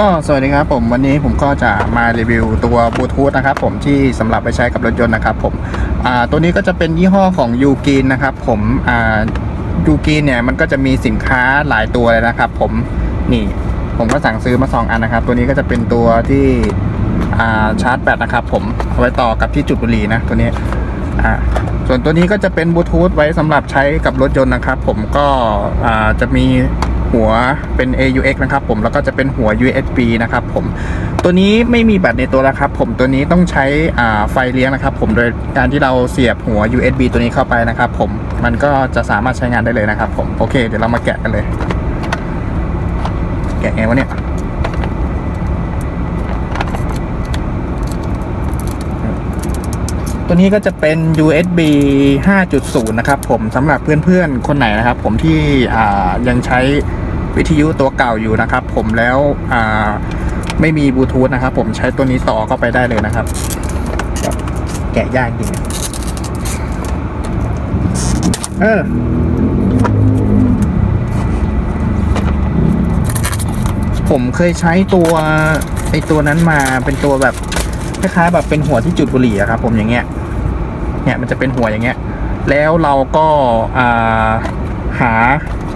ก็สวัสดีครับผมวันนี้ผมก็จะมารีวิวตัวบลูทูธนะครับผมที่สำหรับไปใช้กับรถยนต์นะครับผมตัวนี้ก็จะเป็นยี่ห้อของยูกินนะครับผมยูกินเนี่ยมันก็จะมีสินค้าหลายตัวเลยนะครับ ผมนี่ผมก็สั่งซื้อมาสองอันนะครับ ตัวนี้ก็จะเป็นตัวที่ชาร์จแบตนะครับ ผมเอาไว้ต่อกับที่จุดบุหรี่นะตัวนี้ส่วนตัวนี้ก็จะเป็นบลูทูธไว้สำหรับใช้กับรถยนต์นะครับ ผมก็จะมี หัวเป็น AUX นะครับผมแล้วก็จะเป็นหัว USB นะครับผมตัวนี้ไม่มีแบตในตัวแล้วครับผมตัวนี้ต้องใช้ไฟเลี้ยงนะครับ ผมโดยการที่เราเสียบหัว USB ตัวนี้เข้าไปนะครับผมมันก็จะสามารถใช้งานได้เลยนะครับผมโอเคเดี๋ยวเรามาแกะกันเลย แกะไงวะเนี่ย ตัวนี้ก็จะเป็น USB 5.0 นะครับผมสำหรับเพื่อนๆ คนไหนนะครับ ผมที่ยังใช้วิทยุตัวเก่าอยู่นะครับ ผมแล้วไม่มีบลูทูธนะครับ ผมใช้ตัวนี้ต่อเข้าไปได้เลยนะครับ แกะยากจริงเออผมเคยใช้ตัวไอตัวนั้นมาเป็นตัวแบบ คล้ายๆแบบเป็นหัวที่จุดบุหรี่อะครับ ผมอย่างเงี้ยเนี่ยมันจะเป็นหัวอย่างเงี้ย แล้วเราก็าหา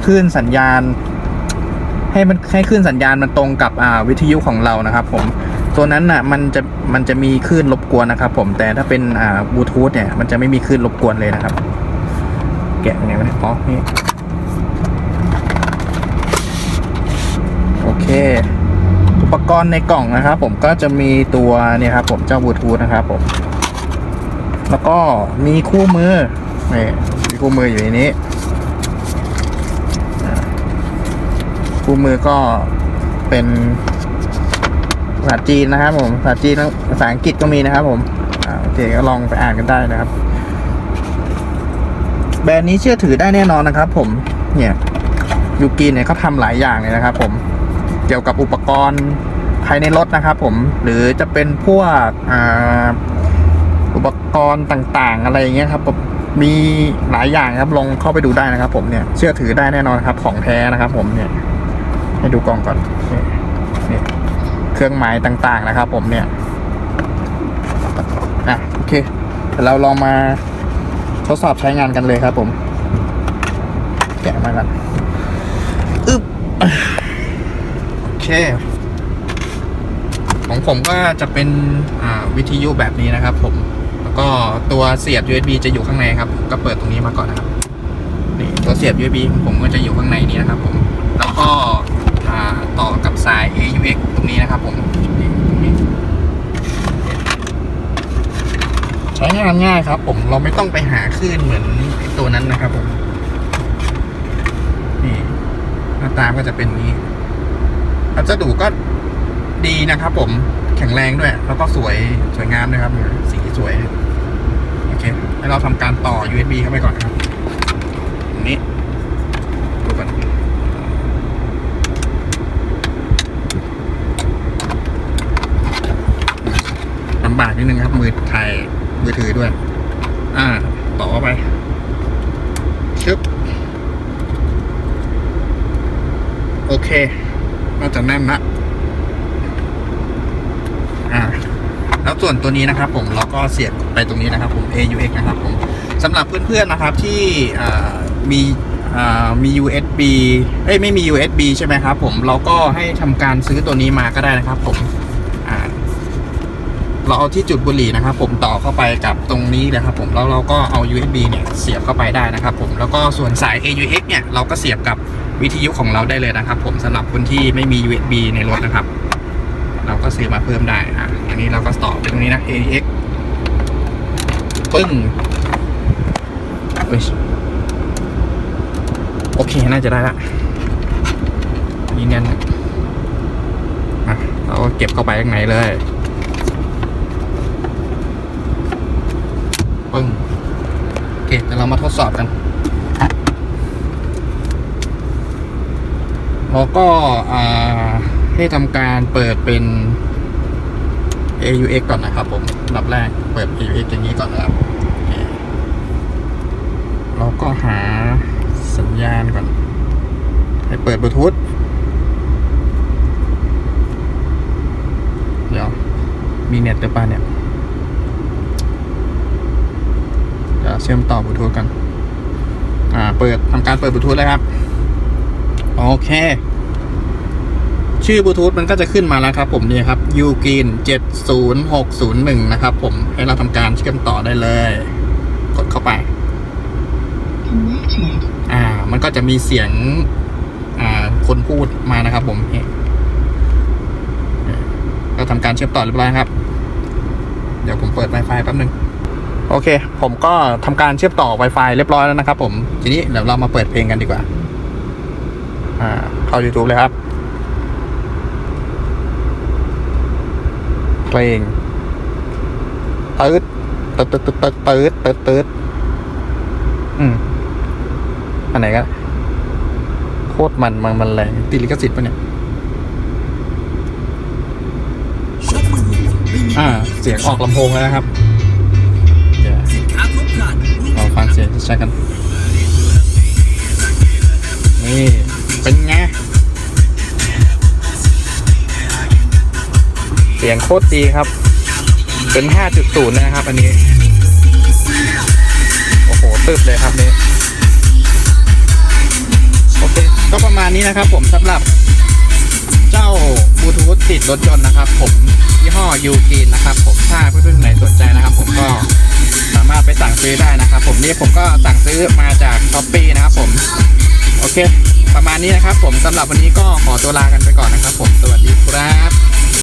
คลื่นสัญญาณ ให้มันให้คลื่นสัญญาณมันตรงกับวิทยุของเรานะครับ ผมตัวนั้นน่ะมันจะมันจะมีคลื่นรบกวนนะครับ ผมแต่ถ้าเป็นอ่าบลูทูธเนี่ยมันจะไม่มีคลื่นรบกวนเลยนะครับ แกะยังไงวะเนี่ยอ๋อนี่โอเค อุป กรณ์ในกล่องนะครับ ผมก็จะมีตัวเนี่ยครับผมเจ้าบลูทูธนะครับผมแล้วก็มีคู่มือนี่มีคู่มืออยู่ในนี้ คู่มือก็เป็นภาษาจีนนะครับ ผมภาษาจีนภาษาอังกฤษก็มีนะครับ ผมอโอเคก็ลองไปอ่านกันได้นะครับ แบรนด์นี้เชื่อถือได้แน่นอนนะครับ ผมเนี่ยยูกิเนี่ยเขาทำหลายอย่างเลยนะครับ ผมเกี่ยวกับอุปกรณ์ ภายในรถนะครับผมหรือจะเป็นพวกอุปกรณ์ต่างๆ อะไรอย่างเงี้ยครับผมมีหลายอย่างครับลองเข้าไปดูได้นะครับ ผมเนี่ยเชื่อถือได้แน่นอนครับของแท้นะครับ ผมเนี่ยให้ดูกล่องก่อนนี่นี่เครื่องหมายต่างๆนะครับ ผมเนี่ยอะโอเคเดี๋ยวเราลองมาทดสอบใช้งานกันเลยครับผม แกะมากันอึ๊บโอเค ของผมก็จะเป็นวิทยุแบบนี้นะครับ ผมแล้วก็ตัวเสียบ USB จะอยู่ข้างในครับ ก็เปิดตรงนี้มาก่อนนะครับนี่ตัวเสียบ USB ของผมก็จะอยู่ข้างในนี้นะครับ ผม แล้วก็ต่อกับสาย AUX ตรงนี้นะครับ ผมใช้งานง่ายครับ ผมเราไม่ต้องไปหาคลื่นเหมือนตัวนั้นนะครับ ผมนี่หน้าตาก็จะเป็นนี้พัสดุก็ ดีนะครับผมแข็งแรงด้วย แล้วก็สวยสวยงามด้วยครับเนี่ยสีสวย โอเค ให้เราทำการต่อ USB เข้าไปก่อนครับนี้ดูกันลำบากนิดนึงครับ มือถ่ายมือถือด้วย อ่า ต่อเข้าไปชึบโอเค น่าจะแน่นละ อ่าแล้วส่วนตัวนี้นะครับผมเราก็เสียบไปตรงนี้นะครับผม AUX นะครับผมสำหรับเพื่อนๆนะครับที่มีมี USB เอ้ยไม่มี USB ใช่ไหมครับผมเราก็ให้ทำการซื้อตัวนี้มาก็ได้นะครับผมเราเอาที่จุดบุหรี่นะครับ ผมต่อเข้าไปกับตรงนี้เลยครับผมแล้วเราก็เอา USB เนี่ยเสียบเข้าไปได้นะครับผมแล้วก็ส่วนสาย AUX เนี่ยเราก็เสียบกับวิทยุของเราได้เลยนะครับ ผมสำหรับคนที่ไม่มี USB ในรถนะครับ เราก็ซื้อมาเพิ่มได้อะอันนี้เราก็ต่อไปตรงนี้นะ AX ปึ้งโอเค น่าจะได้ละนี่แน่นอะเราก็เก็บเข้าไปข้างในเลยปึ้งโอเคเดี๋ยวเรามาทดสอบกันเราก็อ่า ให้ทำการเปิดเป็น AUX ก่อนนะครับผมอันดับแรกเปิด AUX อย่างนี้ก่อนนะครับเราก็หาสัญญาณก่อน ให้เปิดบลูทูธมีเน็ตหรือเปล่าเนี่ยจะเชื่อมต่อบลูทูธกัน อ่า เปิดทำการเปิดบลูทูธเลยครับ โอเค ชื่อบลูทูธมันก็จะขึ้นมาแล้วครับผมนี่ครับ u g i n 70601 นะครับผมให้เราทำการเชื่อมต่อได้เลย กดเข้าไป Connected. อ่า มันก็จะมีเสียง อ่า คนพูดมานะครับผมนี่ก็ทำการเชื่อมต่อเรียบร้อยครับ เดี๋ยวผมเปิด Wi-Fi แป๊บนึง โอเค ผมก็ทำการเชื่อมต่อ Wi-Fi เรียบร้อยแล้วนะครับผม ทีนี้เดี๋ยวเรามาเปิดเพลงกันดีกว่า อ่า เข้า YouTube เลยครับ เพลงตืดตืดตืดตืดตืดตืดตืดอืมอันไหนก็โคตรมันมันมันแรงติดลิขสิทธิ์ปะเนี่ยอ่า เสียงออกลำโพงแล้วนะครับเดี๋ยวเราฟังเสียงชัดๆกันนี่ สียงโคตรดีครับ เป็น 5.0 นะครับ อันนี้ โอ้โหตึบเลยครับนี่โอเค ก็ประมาณนี้นะครับ ผมสำหรับ เจ้าบลูทูธติดรถยนต์นะครับ ผมยี่ห้อยูกีนนะครับ ผมถ้าเพื่อนๆไหนสนใจนะครับ ผมก็สามารถไปสั่งซื้อได้นะครับ ผมนี่ผมก็สั่งซื้อมาจากช้อปปีนะครับ ผมโอเค ประมาณนี้นะครับ ผมสำหรับวันนี้ก็ขอตัวลากันไปก่อนนะครับ ผมสวัสดีครับ